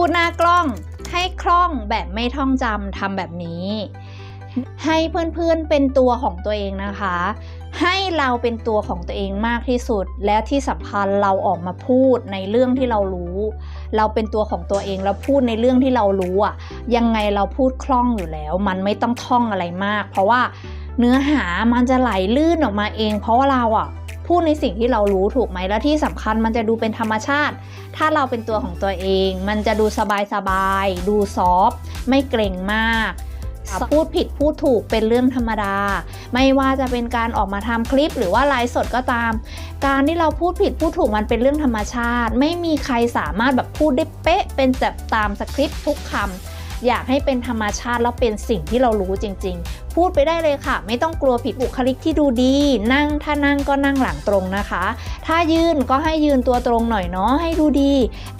พูดหน้ากล้องให้คล่องแบบไม่ท่องจำทำแบบนี้ ให้เพื่อนๆเป็นตัวของตัวเองนะคะ ให้เราเป็นตัวของตัวเองมากที่สุด และที่สำคัญเราออกมาพูดในเรื่องที่เรารู้ เราเป็นตัวของตัวเองแล้วพูดในเรื่องที่เรารู้อะยังไงเราพูดคล่องอยู่แล้ว มันไม่ต้องท่องอะไรมาก เพราะว่าเนื้อหามันจะไหลลื่นออกมาเอง เพราะว่าเราอะ พูดในสิ่งที่เรารู้ถูกไหมและที่สำคัญมันจะดูเป็นธรรมชาติ ถ้าเราเป็นตัวของตัวเอง มันจะดูสบายๆดูซอฟต์ไม่เกรงมากพูดผิดพูดถูกเป็นเรื่องธรรมดา ไม่ว่าจะเป็นการออกมาทำคลิปหรือว่าไลฟ์สดก็ตาม การที่เราพูดผิดพูดถูกมันเป็นเรื่องธรรมชาติ ไม่มีใครสามารถแบบพูดได้เป๊ะเป็นแบบตามสคริปต์ทุกคำ อยากให้เป็นธรรมชาติแล้วเป็นสิ่งที่เรารู้จริง ๆ พูดไปได้เลยค่ะ ไม่ต้องกลัวผิดบุคลิกที่ดูดี นั่งถ้านั่งก็นั่งหลังตรงนะคะ ถ้ายืนก็ให้ยืนตัวตรงหน่อยเนาะให้ดูดี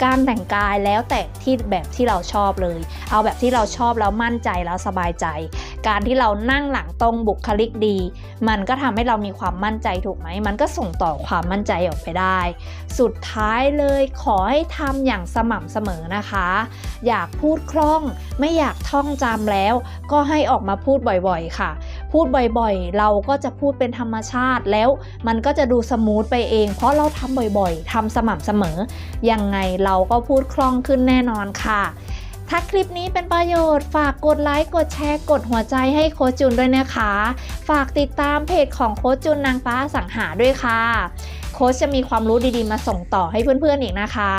การแต่งกายแล้วแต่ที่แบบที่เราชอบเลย เอาแบบที่เราชอบแล้วมั่นใจแล้วสบายใจ การที่เรานั่งหลังตรงบุคลิกดี มันก็ทำให้เรามีความมั่นใจถูกไหม มันก็ส่งต่อความมั่นใจออกไปได้ สุดท้ายเลยขอให้ทำอย่างสม่ำเสมอนะคะ อยากพูดคล่อง ไม่อยากท่องจำแล้ว ก็ให้ออกมาพูดบ่อยๆค่ะ พูดบ่อยๆ เราก็จะพูดเป็นธรรมชาติแล้ว มันก็จะดูสมูทไปเอง เพราะเราทำบ่อยๆทำสม่ำเสมอ ยังไงเราก็พูดคล่องขึ้นแน่นอนค่ะ ถ้าคลิปนี้เป็นประโยชน์ ฝากกดไลค์กดแชร์กดหัวใจให้โคจุนด้วยนะคะ ฝากติดตามเพจของโคจุนนางฟ้าสังหาด้วยค่ะ โค้ชจะมีความรู้ดีๆมาส่งต่อให้เพื่อนๆอีกนะคะ